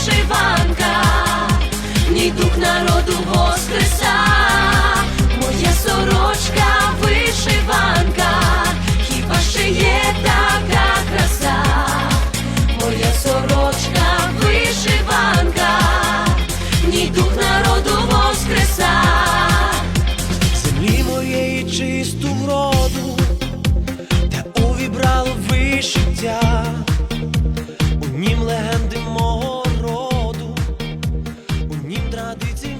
вишиванка, в ній дух народу воскреса. Моя сорочка вишиванка, хіба ще є така краса? Моя сорочка вишиванка, в ній дух народу воскреса. землі моєї чисту вроду, та увібрало вишиття, 어디지?